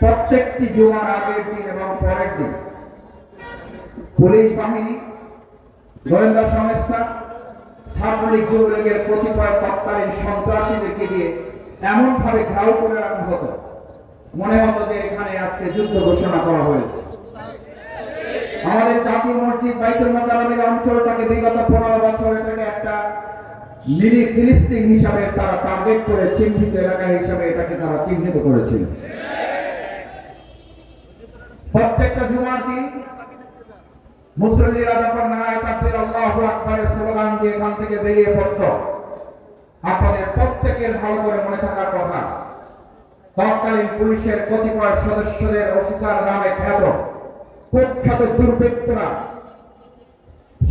প্রত্যেকটি জুমার আগের দিন এবং পরের দিন পুলিশ বাহিনী, গোয়েন্দা সংস্থা ছাত্রলীগ যুবলীগের কতিপয় তৎকালীন সন্ত্রাসীদেরকে দিয়ে এমন ভাবে ঘেরাও করে রাখা হতো। মনে হতো যে এখানে আজকে যুদ্ধ ঘোষণা করা হয়েছে। আমাদের জাতীয় মসজিদ বাইতুল মোকাররমের অঞ্চলটাকে বিগত পনেরো বছর এটাকে একটা মিনি ফিলিস্তিন হিসাবে তারা টার্গেট করে চিহ্নিত এলাকা হিসাবে এটাকে তারা চিহ্নিত করেছিল। প্রত্যেকটা জুমার দিন মুসলিমরা যখন নারায় তাকবীর আল্লাহু আকবারের স্লোগান দিয়ে এখান থেকে বেরিয়ে পড়তো, আপনাদের প্রত্যেকের ভালো করে মনে থাকার কথা। তৎকালীন পুলিশের কতিপয় সদস্যদের অফিসার নামে খ্যাত কুখ্যাত দুর্বৃত্তরা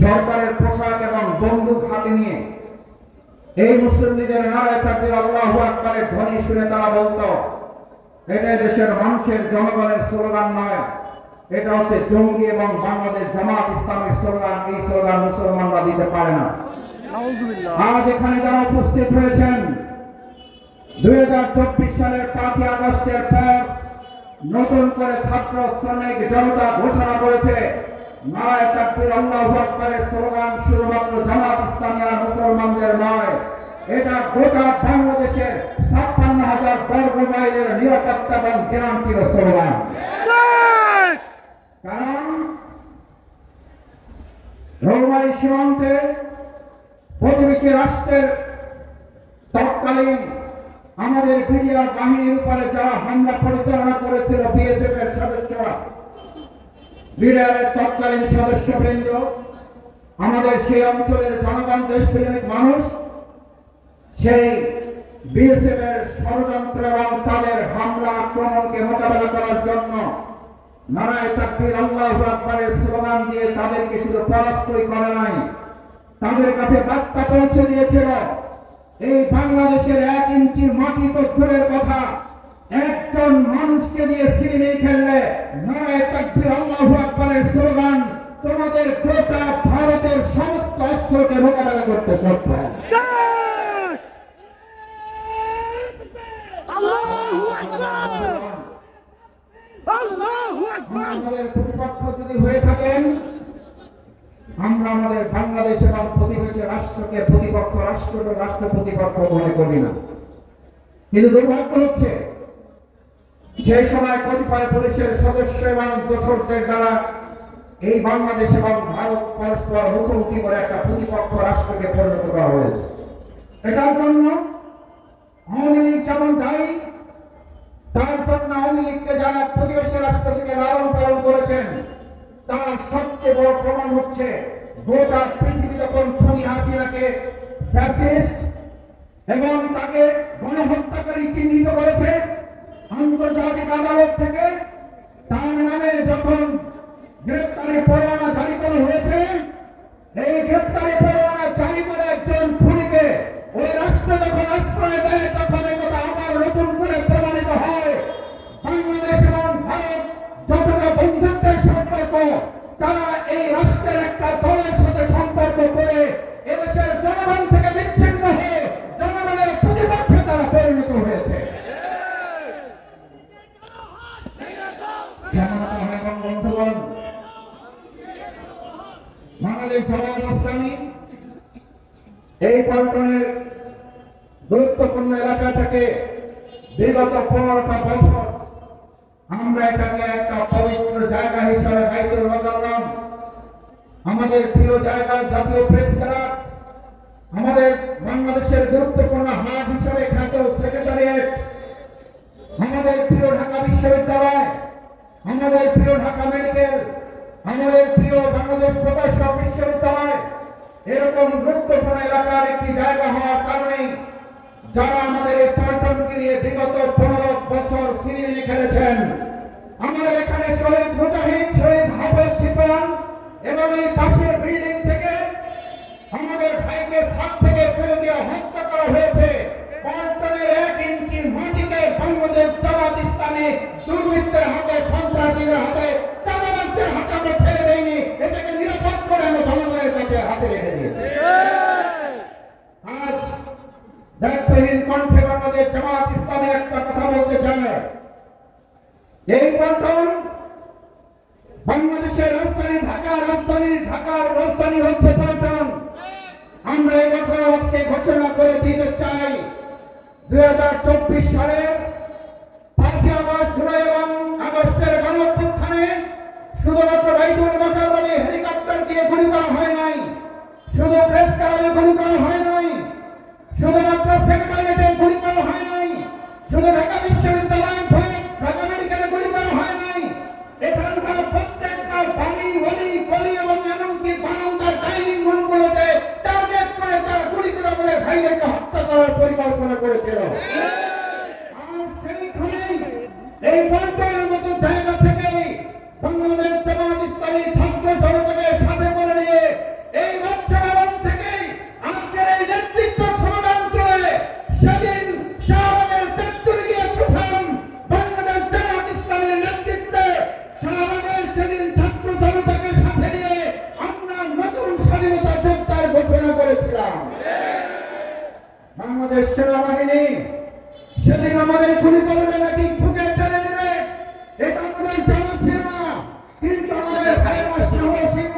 সরকারের পোশাক এবং বন্দুক হাতে নিয়ে এই মুসলিমদের নারায় তাকবীর আল্লাহু আকবারের ধ্বনি শুনে তারা বলতো এটা দেশের মানুষের জনগণের স্লোগান নয় এটা হচ্ছে জঙ্গি এবং বাংলাদেশ জামাত ইসলামের স্লোগান এই স্লোগান মুসলমানরা দিতে পারে না। আজ এখানে যারা উপস্থিত হয়েছেন দুই হাজার চব্বিশ সালের পাঁচই আগস্টের পর নতুন করে ছাত্র শ্রমিক জনতা ঘোষণা করেছে নারায় তাকবীর, আল্লাহু আকবারের স্লোগান শুধুমাত্র জামাত ইসলামী আর মুসলমানদের নয়, এটা গোটা বাংলাদেশের ছাপ্পান্ন হাজার বর্গ মাইলের নিরাপত্তা এবং গ্যারান্টির স্লোগান। কারণ রৌমারি সীমান্তে প্রতিবেশী রাষ্ট্রের আমাদের বিডিআর বাহিনীর উপরে যারা হামলা পরিচালনা করেছিল বিএসএফ এর সদস্যরা বিডিআর এর তৎকালীন সদস্যবৃন্দ, আমাদের সেই অঞ্চলের জনগণ, দেশপ্রেমিক মানুষ, সেই বিএসএফ এর ষড়যন্ত্র এবং তাদের হামলা আক্রমণকে মোকাবেলা করার জন্য নারায় তাকবীর আল্লাহু আকবারের স্লোগান দিয়ে তাদেরকে শুধু পরাস্তই করে নাই, তাদের কাছে বার্তা পৌঁছে দিয়েছিল। এই বাংলাদেশের এক ইঞ্চি মাটি তো দূরের কথা। একজন মানুষকে দিয়ে সিনেমে খেললে নারায় তাকবীর আল্লাহু আকবারের স্লোগান তোমাদের গোটা ভারতের সমস্ত অস্ত্রকে মোকাবেলা করতে সক্ষম। প্রতিপক্ষ যদি হয়ে থাকেন আমরা আমাদের বাংলাদেশ এবং প্রতিবেশী রাষ্ট্রকে প্রতিপক্ষ রাষ্ট্র ও রাষ্ট্র প্রতিপক্ষ মনে করি না। কিন্তু দুর্ভাগ্য হচ্ছে, সেই সময় কতিপয় পুলিশের সদস্য এবং দোসরদের দ্বারা এই বাংলাদেশ এবং ভারত পরস্পর মুখোমুখি করে একটা প্রতিপক্ষ রাষ্ট্রকে পরিণত করা হয়েছে। এটার জন্য আওয়ামী লীগ যেমন দায়ী, তার জন্য আওয়ামী লীগকে যারা প্রতিবেশী রাষ্ট্র থেকে লালন পালন করেছেন তার সবচেয়ে বড় প্রমাণ হচ্ছে গোটা পৃথিবী যখন খুনি হাসিনাকে ফ্যাসিস্ট এবং তাকে গণহত্যাকারী চিহ্নিত করেছে আন্তর্জাতিক আদালত থেকে, তার নামে যখন গ্রেপ্তারি পরোয়ানা এই রাষ্ট্রের একটা দলের সাথে সম্পর্ক করে এদেশের জনগণ থেকে বিচ্ছিন্ন হয়ে জনগণের প্রতিপক্ষে তারা পরিণত হয়েছে। বন্ধুগণ? ইসলামী এই পল্টনের গুরুত্বপূর্ণ এলাকা থেকে বিগত পনেরোটা বছর আমরা এটাকে একটা পবিত্র জায়গা হিসাবে বাইতুল মোকাররম আমাদের প্রিয় জায়গা জাতীয় প্রেস ক্লাব আমাদের বাংলাদেশের গুরুত্বপূর্ণ হাট হিসাবে খ্যাত সেক্রেটারিয়েট আমাদের প্রিয় ঢাকা বিশ্ববিদ্যালয়, আমাদের প্রিয় ঢাকা মেডিকেল আমাদের প্রিয় বাংলাদেশ প্রকাশক বিশ্ববিদ্যালয়, এরকম গুরুত্বপূর্ণ এলাকার একটি জায়গা হওয়ার কারণে যারা আমাদের এই দুর্বৃত্তের হাতে, সন্ত্রাসীদের হাতে হাতে আমরা ছেড়ে দেয়নি এটাকে নিরাপদ করে আমরা কাছে হাতে রেখে দিয়েছি। আজ দায়িত্বহীন কণ্ঠে বাংলাদেশ জামাত ইসলামে একটা কথা বলতে চায়। এই বাংলাদেশের রাজধানী ঢাকা রাজধানী, ঢাকার রাজধানী হচ্ছে পল্টন। আমরা কথা আজকে ঘোষণা করে দিতে চাই। দুই হাজার চব্বিশ সালের জুলাই এবং আগস্টের গণঅভ্যুত্থানে শুধুমাত্র বাইতুল মোকাররমে হেলিকপ্টার দিয়ে গুলি করা হয় নাই, শুধু প্রেস কারামে গুলি করা হয় নাই, শুধুমাত্র সেক্রেটারিয়েটে গুলি করা হয় নাই, শুধু ঢাকা বিশ্ববিদ্যালয় ভয়ে ঢাকা মেডিকেলে গুলি করা হয় নাই। এখানকার প্রত্যেকটা বাড়ি গলি গলি এবং এমনকি বারান্দার ডাইনিং রুমগুলোতে টার্গেট করে তারা গুলি করে বলে ভাইদেরকে হত্যা করার পরিকল্পনা করেছিল। এই মতো জায়গা থেকে বাংলাদেশ জামাত ইসলামী ছাত্র জনতাকে সাথে করে নিয়ে এই বাচ্চারা থেকে আজকের এই নেতৃত্ব সমাধান করে সেদিন শাহবাগের চত্বরে গিয়ে প্রথম বাংলাদেশ জামাত নেতৃত্বে শাহবাগের সেদিন ছাত্র জনতাকে সাথে নিয়ে আমরা নতুন স্বাধীনতা যোদ্ধার ঘোষণা করেছিলাম। বাংলাদেশ সেনাবাহিনী সেদিন আমাদের গুলি করবে নাকি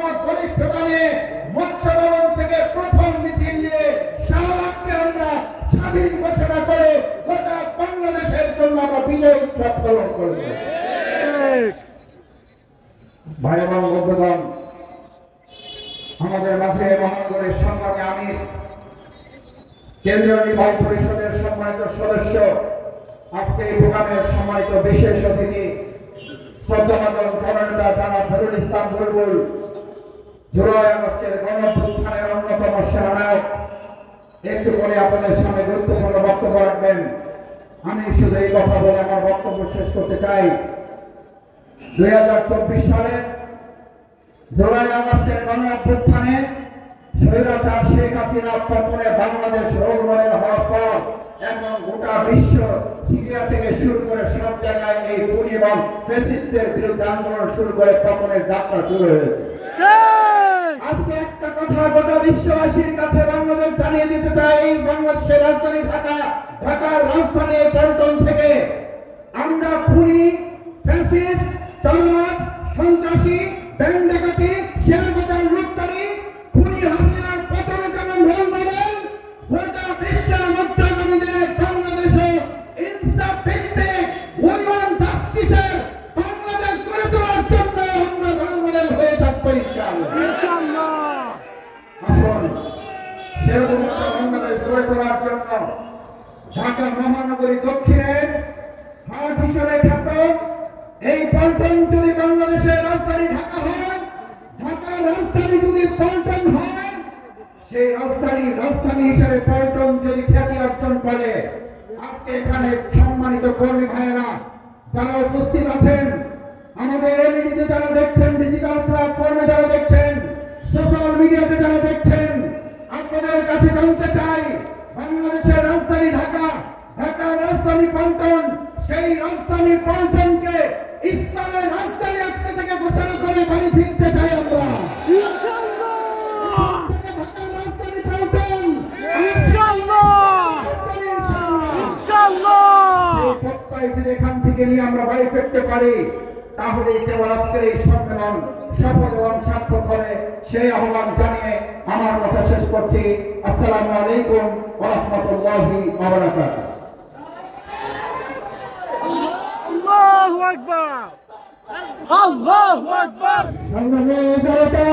সাহস বলিষ্ঠতা নিয়ে মৎস্য থেকে প্রথম মিছিল নিয়ে শাহবাগকে আমরা স্বাধীন ঘোষণা করে গোটা বাংলাদেশের জন্য আমরা বিজয় উৎসব পালন করব। ভাই এবং বন্ধুগণ, আমাদের মাঝে মহানগরের সংগ্রামী আমির, কেন্দ্রীয় নির্বাহী পরিষদের সম্মানিত সদস্য, আজকে এই প্রোগ্রামের সম্মানিত বিশেষ অতিথি শ্রদ্ধাভাজন জননেতা জানাব ফেরুল ইসলাম বুলবুল জুলাই আগস্টের গণঅভ্যুত্থানের অন্যতম সেনানায়ক একটু করে আপনাদের সামনে গুরুত্বপূর্ণ বক্তব্য রাখবেন। আমি শুধু এই কথা বলে আমার বক্তব্য শেষ করতে চাই। দুই হাজার চব্বিশ সালে জুলাই আগস্টের গণঅভ্যুত্থানে স্বৈরাচার শেখ হাসিনা পতনে বাংলাদেশ রোগমনের হওয়ার পর এবং গোটা বিশ্ব সিরিয়া থেকে শুরু করে সব জায়গায় এই খুনি এবং ফেসিস্টের বিরুদ্ধে আন্দোলন শুরু করে পতনের যাত্রা শুরু হয়েছে। কথা গোটা বিশ্ববাসীর কাছে বাংলাদেশ জানিয়ে দিতে চাই, বাংলাদেশের রাজধানী ঢাকা, ঢাকার রাজধানী পল্টন থেকে। আমরা খুনি, ফ্যাসিস্ট চালাক সন্ত্রাসী, ব্যাংক হিসেবে খ্যাত। এই পল্টন যদি বাংলাদেশের রাজধানী ঢাকা হয়, ঢাকার রাজধানী যদি পল্টন হয়, সেই রাজধানী রাজধানী হিসেবে পল্টন যদি খ্যাতি অর্জন করে, আজকে এখানে সম্মানিত কর্মী ভাইয়েরা, যারা উপস্থিত আছেন, আমাদের এলইডিতে যারা দেখছেন ডিজিটাল প্ল্যাটফর্মে যারা দেখছেন সোশ্যাল মিডিয়াতে যারা দেখছেন, আপনাদের কাছে জানতে চাই, বাংলাদেশের রাজধানী ঢাকা, ঢাকার রাজধানী পল্টন সেই রাজধানী পল্টনকে ইসলামের রাজধানী আজকে থেকে ঘোষণা করে বাড়ি ফিরতে চাই আমরা। এখান থেকে নিয়ে আমরা বাড়ি ফিরতে পারি তাহলে কেবল আজকের এই সম্মেলন সফল এবং সার্থক হবে সেই আহ্বান জানিয়ে আমার কথা শেষ করছি। আসসালামু আলাইকুম ওয়া রাহমাতুল্লাহি আল্লাহু আকবার। আল্লাহু আকবার। সংগ্রামী জনতা